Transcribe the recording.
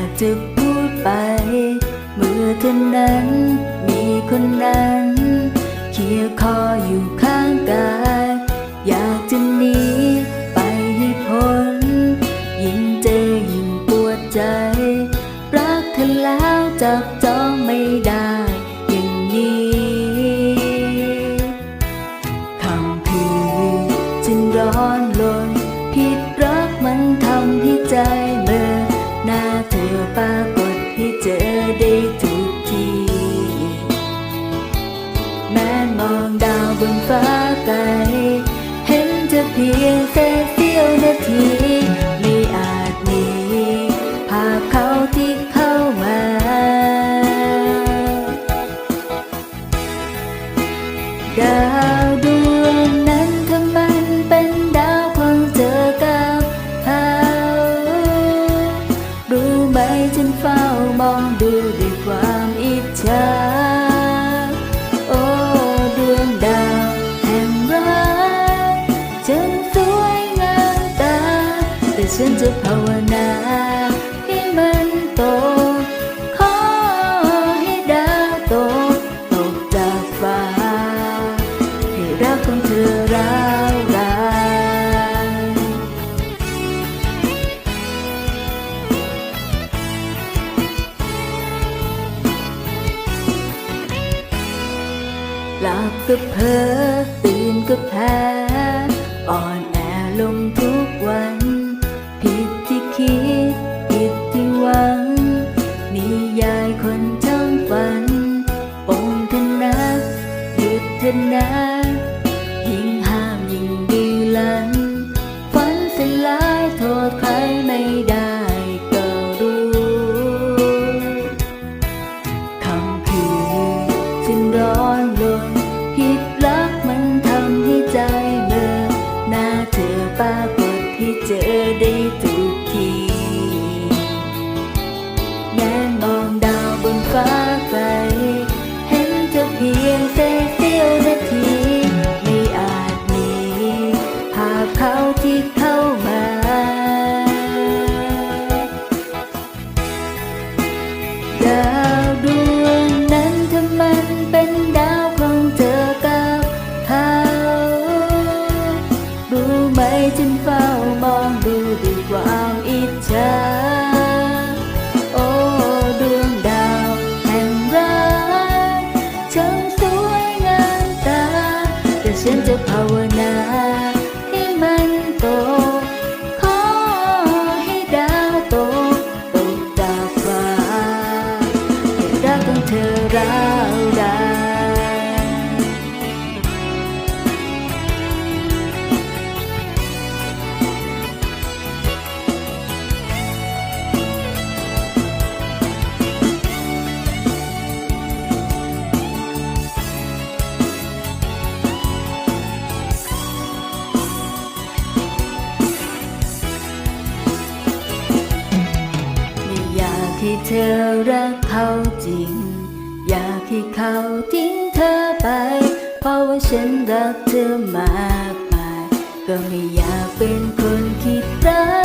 ากจะพูดไป เมื่อเธอนั้น มีคนนั้นเคียงคออยู่ข้างกาย อยากจะหนี ดาวดวงนั้นทำไมเป็นดาวขงเธอกับเขารู้ไหมฉันเฝ้ามองดูด้วยความอิจฉาโอ้ดวงดาวแห่งรักฉันสวยงาตา แต่ฉันจะภาวนา ของเธอราวรานหลับก็เพ้อตื่นก็แพ้อ่อนแอลงทุกวัน ที่เธอรักเขาจริง อยากให้เขาทิ้งเธอไป เพราะว่าฉันรักเธอมากมาย ก็ไม่อยากเป็นคนคิดร้าย